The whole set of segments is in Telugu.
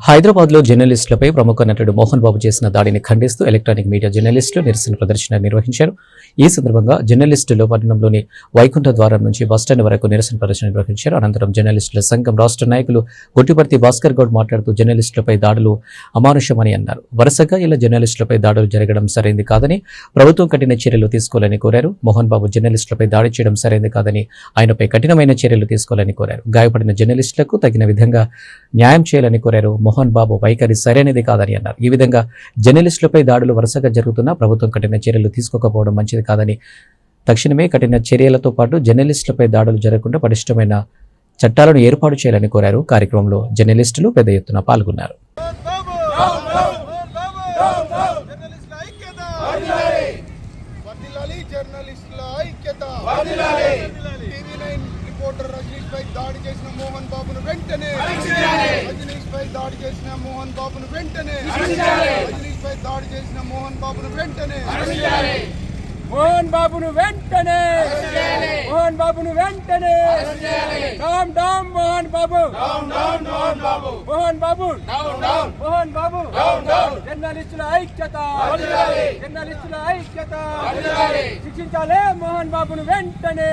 హైదరాబాద్లో జర్నలిస్టులపై ప్రముఖ నటుడు మోహన్ బాబు చేసిన దాడిని ఖండిస్తూ ఎలక్ట్రానిక్ మీడియా జర్నలిస్టులు నిరసన ప్రదర్శన నిర్వహించారు. ఈ సందర్భంగా జర్నలిస్టులు పట్టణంలోని వైకుంఠ ద్వారం నుంచి బస్టాండ్ వరకు నిరసన ప్రదర్శన నిర్వహించారు. అనంతరం జర్నలిస్టుల సంఘం రాష్ట్ర నాయకులు గుట్టిపర్తి భాస్కర్ గౌడ్ మాట్లాడుతూ జర్నలిస్టులపై దాడులు అమానుషమని అన్నారు. వరుసగా ఇలా జర్నలిస్టులపై దాడులు జరగడం సరైంది కాదని ప్రభుత్వం కఠిన చర్యలు తీసుకోవాలని కోరారు. మోహన్ బాబు జర్నలిస్టులపై దాడి చేయడం సరైంది కాదని ఆయనపై కఠినమైన చర్యలు తీసుకోవాలని కోరారు. గాయపడిన జర్నలిస్టులకు తగిన విధంగా న్యాయం చేయాలని కోరారు. మోహన్ బాబు వైఖరి సరైనది కాదని అన్నారు. ఈ విధంగా జర్నలిస్టులపై దాడులు వరుసగా జరుగుతున్నా ప్రభుత్వం కఠిన చర్యలు తీసుకోకపోవడం మంచిది కాదని తక్షణమే కఠిన చర్యలతో పాటు జర్నలిస్టులపై దాడులు జరగకుండా పటిష్టమైన చట్టాలను ఏర్పాటు చేయాలని కోరారు. కార్యక్రమంలో జర్నలిస్టులు పెద్ద ఎత్తున పాల్గొన్నారు. జర్నలిస్టుల ఐక్యత వర్ధిల్లాలి జర్నలిస్టుల ఐక్యత టీవీ నైన్ రిపోర్టర్ రజనీష్ పై దాడి చేసిన మోహన్ బాబును వెంటనే పై దాడి చేసిన మోహన్ బాబును వెంటనే రజనీష్ పై దాడి చేసిన మోహన్ బాబును వెంటనే మోహన్ బాబును వెంటనే మోహన్ బాబును వెంటనే డామ్ డామ్ మోహన్ బాబు. మోహన్ బాబు. మోహన్ బాబు. జర్నలిస్టుల ఐక్యత. జర్నలిస్టుల ఐక్యత. శిక్షించాలే మోహన్ బాబును వెంటనే.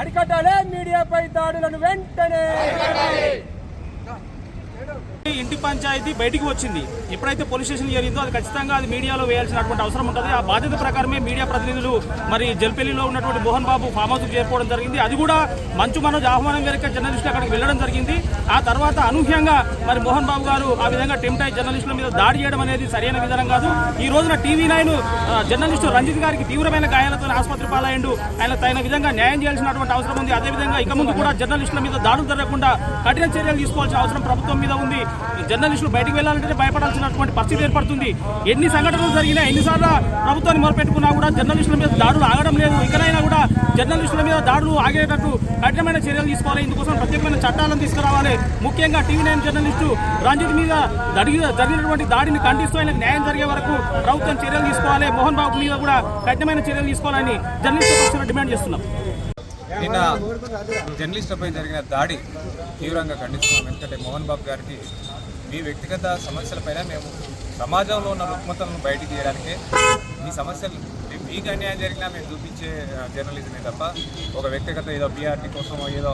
అరికట్టాలే మీడియాపై దాడులను వెంటనే. ఇంటి పంచాయతీ బయటికి వచ్చింది. ఎప్పుడైతే పోలీస్ స్టేషన్ జరిగిందో అది ఖచ్చితంగా అది మీడియాలో వేయాల్సినటువంటి అవసరం ఉంటుంది. ఆ బాధ్యత ప్రకారమే మీడియా ప్రతినిధులు మరి జల్పల్లిలో ఉన్నటువంటి మోహన్ బాబు ఫామ్ హౌస్కి చేరుకోవడం జరిగింది. అది కూడా మంచు మనోజ్ ఆహ్వానం మేరకు జర్నలిస్టులు అక్కడికి వెళ్ళడం జరిగింది. ఆ తర్వాత అనూహ్యంగా మరి మోహన్ బాబు గారు ఆ విధంగా టెంప్ట్ అయి జర్నలిస్టుల మీద దాడి చేయడం అనేది సరైన విధానం కాదు. ఈ రోజున టీవీ నైన్ జర్నలిస్టు రంజిత్ గారికి తీవ్రమైన గాయాలతో ఆసుపత్రి పాలయ్యండు. ఆయన తగిన విధంగా న్యాయం చేయాల్సినటువంటి అవసరం ఉంది. అదేవిధంగా ఇక ముందు కూడా జర్నలిస్టుల మీద దాడులు జరగకుండా కఠిన చర్యలు తీసుకోవాల్సిన అవసరం ప్రభుత్వం మీద ఉంది. జర్నలిస్టులు బయటకు వెళ్ళాలంటే భయపడాల్సినటువంటి పరిస్థితి ఏర్పడుతుంది. ఎన్ని సంఘటనలు జరిగినా ఎన్నిసార్లు ప్రభుత్వాన్ని మొరపెట్టుకున్నా కూడా జర్నలిస్టుల మీద దాడులు ఆగడం లేదు. ఇకనైనా కూడా జర్నలిస్టుల మీద దాడులు ఆగేటట్టు కఠినమైన చర్యలు తీసుకోవాలి. ఇందుకోసం ప్రత్యేకమైన చట్టాలను తీసుకురావాలి. ముఖ్యంగా టీవీ నైన్ జర్నలిస్టు రంజిత్ మీద జరిగినటువంటి దాడిని ఖండిస్తూ ఆయనకు న్యాయం జరిగే వరకు ప్రభుత్వం చర్యలు తీసుకోవాలి. మోహన్ బాబు మీద కూడా కఠినమైన చర్యలు తీసుకోవాలని జర్నలిస్టు డిమాండ్ చేస్తున్నాం. నిన్న జర్నలిస్టులపై జరిగిన దాడి తీవ్రంగా ఖండిస్తున్నాం. ఎందుకంటే మోహన్ బాబు గారికి మీ వ్యక్తిగత సమస్యలపైన మేము సమాజంలో ఉన్న రుగ్మతలను బయటికి తీయడానికే మీ సమస్యలు మీ- మీకు అన్యాయం జరిగినా మేము చూపించే జర్నలిజమే తప్ప ఒక వ్యక్తిగత ఏదో బీఆర్టీ కోసమో ఏదో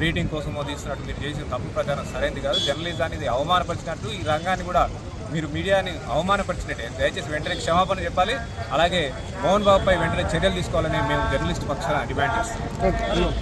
రీడింగ్ కోసమో తీస్తున్నట్టు మీరు చేసిన తప్పు ప్రకారం సరైనది కాదు. జర్నలిజాన్ని ఇది అవమానపరిచినట్టు ఈ రంగాన్ని కూడా మీరు మీడియాని అవమానపరిచినట్టే. దయచేసి వెంటనే క్షమాపణ చెప్పాలి. అలాగే మోహన్ బాబుపై వెంటనే చర్యలు తీసుకోవాలని మేము జర్నలిస్ట్ పక్షాన డిమాండ్ చేస్తాం